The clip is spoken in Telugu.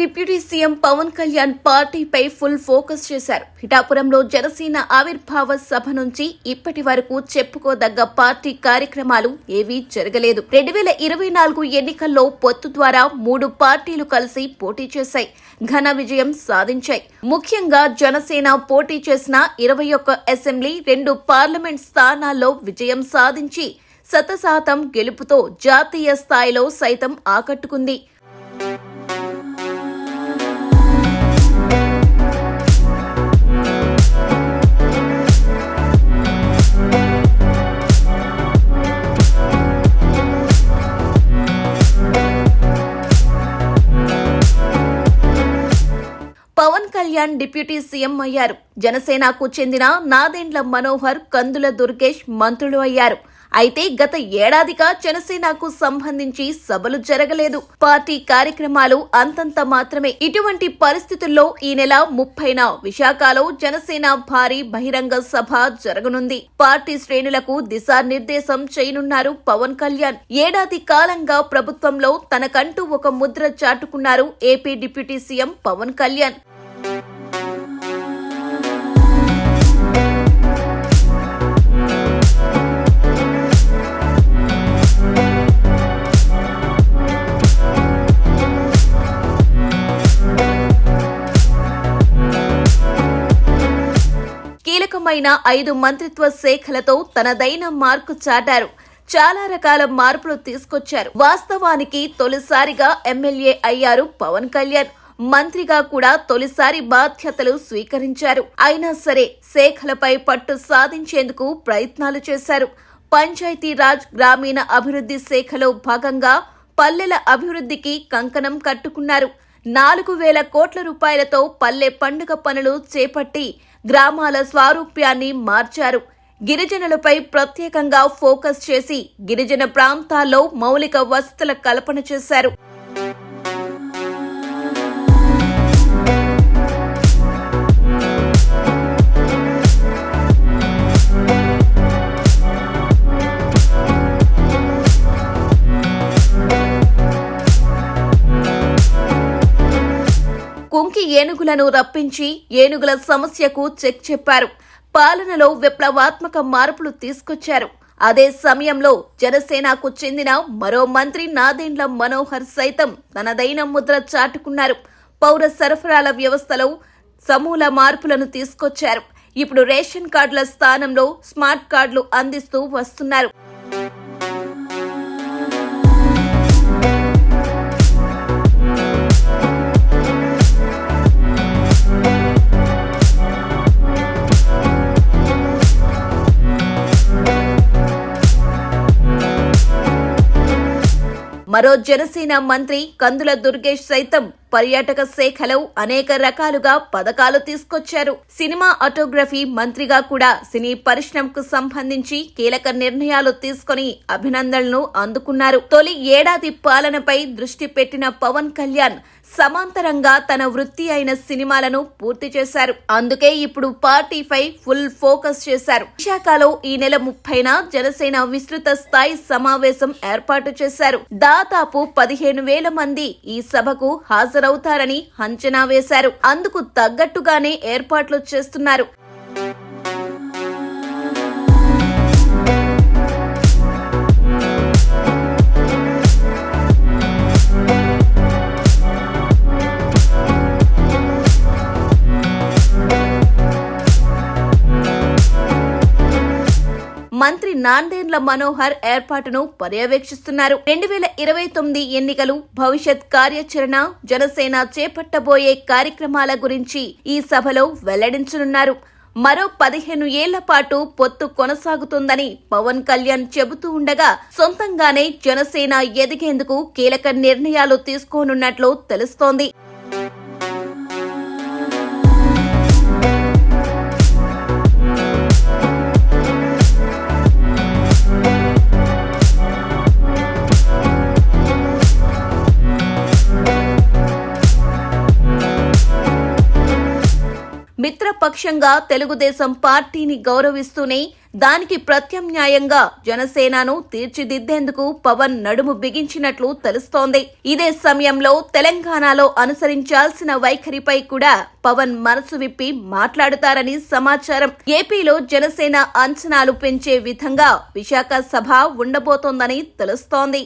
డిప్యూటీ సీఎం పవన్ కళ్యాణ్ పార్టీపై ఫుల్ ఫోకస్ చేశారు. పిఠాపురంలో జనసేన ఆవిర్భావ సభ నుంచి ఇప్పటి వరకు చెప్పుకోదగ్గ పార్టీ కార్యక్రమాలు ఏవీ జరగలేదు. రెండు వేల ఇరవై నాలుగు ఎన్నికల్లో పొత్తు ద్వారా మూడు పార్టీలు కలిసి పోటీ చేశాయి. ఘన విజయం సాధించాయి. ముఖ్యంగా జనసేన పోటీ చేసిన ఇరవై ఒక్క అసెంబ్లీ రెండు పార్లమెంట్ స్థానాల్లో విజయం సాధించి శతశాతం గెలుపుతో జాతీయ స్థాయిలో సైతం ఆకట్టుకుంది. కళ్యాణ్ డిప్యూటీ సీఎం అయ్యారు. జనసేనకు చెందిన నాదెండ్ల మనోహర్ కందుల దుర్గేష్ మంత్రులు అయ్యారు. అయితే గత ఏడాదిగా జనసేనకు సంబంధించి సభలు జరగలేదు. పార్టీ కార్యక్రమాలు అంతంత మాత్రమే. ఇటువంటి పరిస్థితుల్లో ఈ నెల ముప్పైన విశాఖలో జనసేన భారీ బహిరంగ సభ జరగనుంది. పార్టీ శ్రేణులకు దిశానిర్దేశం చేయనున్నారు పవన్ కళ్యాణ్. ఏడాది కాలంగా ప్రభుత్వంలో తనకంటూ ఒక ముద్ర చాటుకున్నారు AP deputy CM Pawan Kalyan. కీలకమైన ఐదు మంత్రిత్వ శాఖలతో తనదైన మార్కు చాటారు. చాలా రకాల మార్పులు తీసుకొచ్చారు. వాస్తవానికి తొలిసారిగా ఎమ్మెల్యే అయ్యారు పవన్ కళ్యాణ్. మంత్రిగా కూడా తొలిసారి బాధ్యతలు స్వీకరించారు. అయినా సరే శాఖలపై పట్టు సాధించేందుకు ప్రయత్నాలు చేశారు. పంచాయతీరాజ్ గ్రామీణ అభివృద్ధి శాఖలో భాగంగా పల్లెల అభివృద్ధికి కంకణం కట్టుకున్నారు. నాలుగు వేల కోట్ల రూపాయలతో పల్లె పండుగ పనులు చేపట్టి గ్రామాల స్వారూప్యాన్ని మార్చారు. గిరిజనులపై ప్రత్యేకంగా ఫోకస్ చేసి గిరిజన ప్రాంతాల్లో మౌలిక వసతుల కల్పన చేశారు. కుంకి ఏనుగులను రప్పించి ఏనుగుల సమస్యకు చెక్ చెప్పారు. పాలనలో విప్లవాత్మక మార్పులు తీసుకొచ్చారు. అదే సమయంలో జనసేనకు చెందిన మరో మంత్రి నాదెండ్ల మనోహర్ సైతం తనదైన ముద్ర చాటుకున్నారు. పౌర సరఫరాల వ్యవస్థలో సమూల మార్పులను తీసుకొచ్చారు. ఇప్పుడు రేషన్ కార్డుల స్థానంలో స్మార్ట్ కార్డులు అందిస్తూ వస్తున్నారు. మరో జనసేన మంత్రి కందుల దుర్గేష్ సైతం పర్యాటక శాఖలో అనేక రకాలుగా పథకాలు తీసుకొచ్చారు. సినిమా ఆటోగ్రఫీ మంత్రిగా కూడా సినీ పరిశ్రమకు సంబంధించి కీలక నిర్ణయాలు తీసుకుని అభినందనలు అందుకున్నారు. తొలి ఏడాది పాలనపై దృష్టి పెట్టిన పవన్ కళ్యాణ్ సమాంతరంగా తన వృత్తి అయిన సినిమాలను పూర్తి చేశారు. అందుకే ఇప్పుడు పార్టీపై ఫుల్ ఫోకస్ చేశారు. విశాఖలో ఈ నెల ముప్పైన జనసేన విస్తృత స్థాయి సమావేశం ఏర్పాటు చేశారు. దాదాపు పదిహేను వేల మంది ఈ సభకు హాజరు హాజరవుతారని అంచనా వేశారు. అందుకు తగ్గట్టుగానే ఏర్పాట్లు చేస్తున్నారు. నాందేండ్ల మనోహర్ ఏర్పాటును పర్యవేక్షిస్తున్నారు. రెండు వేల ఇరవై తొమ్మిది ఎన్నికలు భవిష్యత్ కార్యాచరణ జనసేన చేపట్టబోయే కార్యక్రమాల గురించి ఈ సభలో వెల్లడించనున్నారు. మరో పదిహేను ఏళ్ళ పాటు పొత్తు కొనసాగుతుందని పవన్ కళ్యాణ్ చెబుతూ ఉండగా సొంతంగానే జనసేన ఎదిగేందుకు కీలక నిర్ణయాలు తీసుకోనున్నట్లు తెలుస్తోంది. పక్షంగా తెలుగుదేశం పార్టీని గౌరవిస్తూనే దానికి ప్రత్యామ్నాయంగా జనసేనను తీర్చిదిద్దేందుకు పవన్ నడుము బిగించినట్లు తెలుస్తోంది. ఇదే సమయంలో తెలంగాణలో అనుసరించాల్సిన వైఖరిపై కూడా పవన్ మనసు విప్పి మాట్లాడుతారని సమాచారం. ఏపీలో జనసేన అంచనాలు పెంచే విధంగా విశాఖ సభ ఉండబోతోందని తెలుస్తోంది.